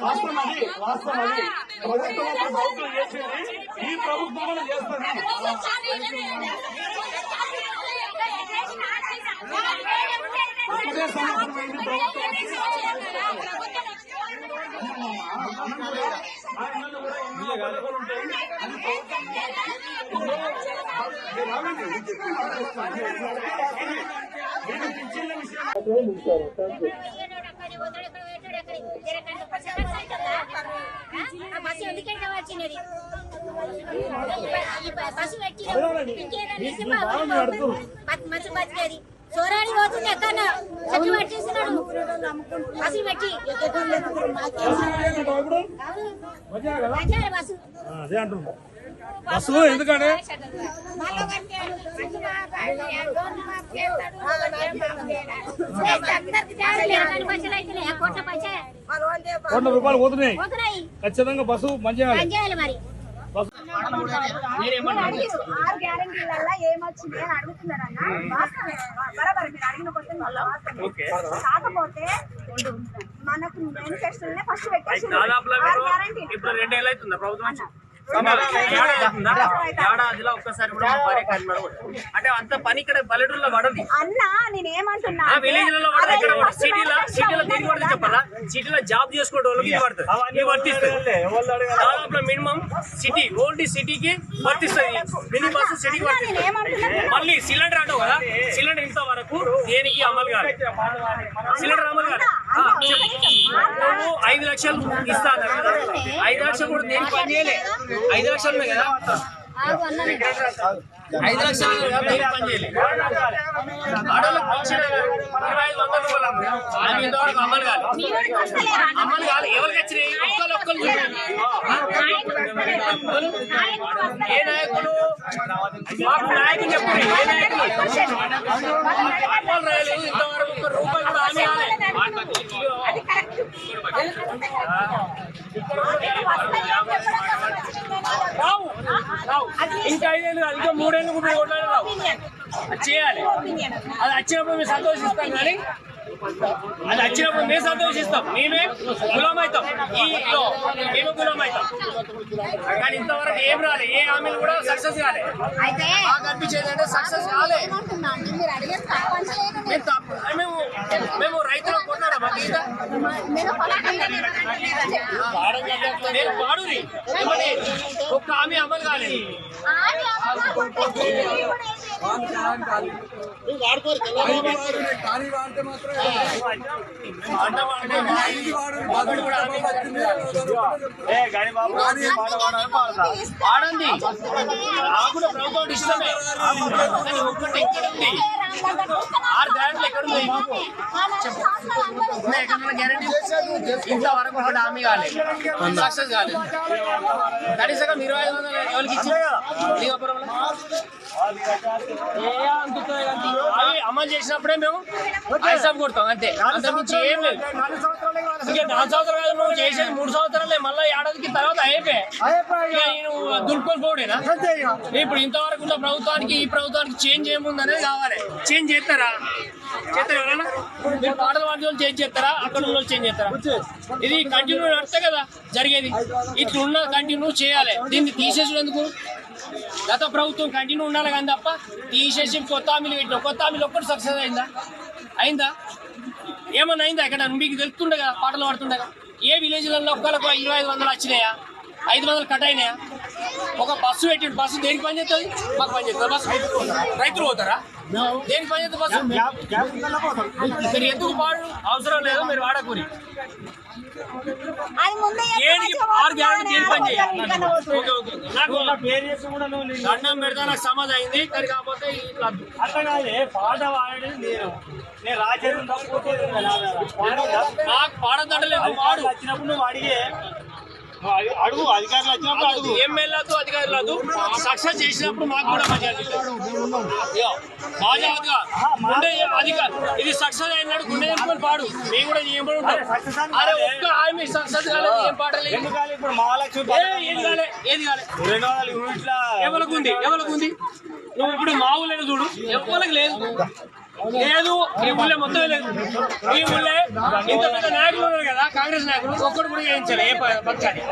వాస్తవం అది వాస్తవం అది ప్రభుత్వం ప్రభుత్వం చేసింది ఈ ప్రభుత్వం చేస్తుంది ప్రభుత్వం బస్సు ఎందుకంటే వచ్చినది బస్సు పెట్టి మంచి బతికేది సోరాడి పోతుంది ఎక్కడ చెట్లు పట్టేస్తున్నాడు బస్సు పెట్టి బస్సు బస్సు ఎందుకంటే కోట్ల రూపాయలు పోతున్నాయి. ఖచ్చితంగా బస్సు మంచిగా ఏమొచ్చింది అని అడుగుతున్నారన్న బరాబర్ మీరు అడిగిన క్వశ్చన్ కాకపోతే మనకు మేనిఫెస్టోనే ఫస్ట్ పెట్టేసి ఇప్పుడు రెండేళ్ళు అవుతుందా ప్రభుత్వం? ఏడాదిలో ఒక్కసారి కూడా మా భార్య కనిమడ కొట్టదు. అంటే అంత పని ఇక్కడ పల్లెటూరులో పడది. అన్న నేను ఏమంటున్నా పడదు అదే ఇక్కడ సిటీలో సిటీలో పడుతుంది చెప్పాలా? సిటీలో జాబ్ చేసుకునే వాళ్ళకి ఇది పడుతుంది ఇది వర్తిస్తుంది దాదాపులో మినిమం సిటీ ఓల్డ్ సిటీకి వర్తిస్తుంది. మినీ బస్సు సిటీకి వర్తిస్తుంది. మళ్ళీ సిలిండర్ అంటావు కదా? సిలిండర్ ఇంత వరకు దేనికి అమలు కాదు సిలిండర్ అమలు కాదు. నువ్వు ఐదు లక్షలు ఇస్తా కదా. ఐదు లక్షలు కూడా దేనికి పని చేయలే. ఐదు లక్షలు కదా. ఐదు లక్షలు దేనికి పని చేయలే. ఆడవాళ్ళకి పెన్షన్ ఇరవై ఐదు వందల రూపాయలు అన్నారు. అది ఇంతవరకు అమలు కాదు అమలు కాదు ఎవరికి వచ్చినాయి? ఒక్కరు ఒక్కరు ఏ నాయకుడు? మాకు నాయకుడు చెప్పు ఏ నాయకుడు అమలు రాయలేదు ఇంతవరకు ఒక్క రూపాయి కూడా హామీ రావు రావు ఇంకా ఐదేళ్ళు కాదు ఇంకా మూడేళ్ళు కూడా చేయాలి. అది వచ్చినప్పుడు మేము సంతోషిస్తాం కానీ అది వచ్చినప్పుడు మేము సంతోషిస్తాం. మేమే గులాం అవుతాం ఈ లో మేము గులాం అవుతాం కానీ ఇంతవరకు ఏం రాలే. ఏ హామీలు కూడా సక్సెస్ కాలే. అనిపించేది అంటే సక్సెస్ కాలే. మేము మేము రైతులకు కొన్నాడా మా గీత నేను పాడుని ఏమని? ఒక్క హామీ అమలు కాలేదు. ఆడండి ప్రభుత్వం ఇష్టమే ఒక్కటి ఇక్కడ ఉంది ఆరు గ్యారెంటీలు ఎక్కడ ఉన్నాయి? ఉన్నాయి ఎక్కడ గ్యారెంటీ? ఇంతవరకు ఒకటి హామీ కాలేదు. సక్సెస్ కాలేదు. కనీసంగా ఇరవై ఐదు వందలు ఎవరికి ఇచ్చింది అమలు చేసినప్పుడే మేము కొడతాం అంతే. అంతకుమించి ఏం లేదు. ఇంకా నాలుగు సంవత్సరాలు కాదు నువ్వు చేసేది మూడు సంవత్సరాలే. మళ్ళీ ఏడాదికి తర్వాత అయిపోయాయి దులుపుకొని పోడేనా? ఇప్పుడు ఇంతవరకు ఉన్న ప్రభుత్వానికి ఈ ప్రభుత్వానికి చేంజ్ ఏముందనేది కావాలి. చేంజ్ చేస్తారా? చేస్తారు ఎవరైనా? మీరు పాటలు పాడే వాళ్ళు చేంజ్ చేస్తారా? అక్కడ ఉన్న వాళ్ళు చేంజ్ చేస్తారా? ఇది కంటిన్యూ నడితే కదా జరిగేది. ఇట్లా ఉన్న కంటిన్యూ చేయాలి. దీన్ని తీసేసినందుకు గత ప్రభుత్వం కంటిన్యూ ఉండాలి కానీ తప్ప తీసేసి కొత్త హామీలు పెట్టిన. కొత్త హామీలు ఒక్కటి సక్సెస్ అయిందా? అయిందా? ఏమన్నా అయిందా? ఇక్కడ మీకు తెలుస్తుండగా పాటలు పాడుతుండగా. ఏ విలేజ్లలో ఒక్కలకు ఇరవై ఐదు వందలు వచ్చినాయా? ఐదు వందలు కట్ అయినాయా? ఒక బస్సు పెట్టిండు. బస్సు దేనికి పని చేస్తుంది? మాకు పని చేస్తుంది. బస్సు రైతులు పోతారా? దేనికి పని చేస్తుంది బస్సు? మీరు ఎందుకు వాడు అవసరం లేదు మీరు వాడకూరి. అది ముందే ఏడికి ఆరు గ్యారెంటీ దేనికి పని చేయాలి? Okay okay. నాకు దండం పెడతా నాకు సమాధి అయింది. కానీ కాకపోతే అట్లా కాదే పాట పాడేది నేను. నేను తప్పు నాకు పాడదండలేదు వాడు. వచ్చినప్పుడు నువ్వు అడిగే. అడుగు అధికారులు వచ్చినప్పుడు అడుగు. అధికారులతో సక్సెస్ చేసినప్పుడు మాకు కూడా అధికారు ఇది సక్సెస్ అయినాడు గుండె పాడు? మేము కూడా చేయబడి ఉంటాం? అరే ఒక్క సక్సెస్ కాలేదు ఏం ఇప్పుడు మహాలక్ష్మి ఏది కాలే ఏది కాలే? రెండు వందల యూనిట్ల ఎవరికి ఉంది? ఎవరికి ఉంది? నువ్వు ఇప్పుడు మా ఊళ్ళో చూడు. ఎవరికి లేదు. లేదు ఈ ఊళ్ళో మొత్తం లేదు. ఈ ఊళ్ళో ఇంత పెద్ద నాయకులు ఉన్నారు కదా కాంగ్రెస్ నాయకులు ఒక్కడు కూడా చేయించారు ఏ పక్షాన్ని.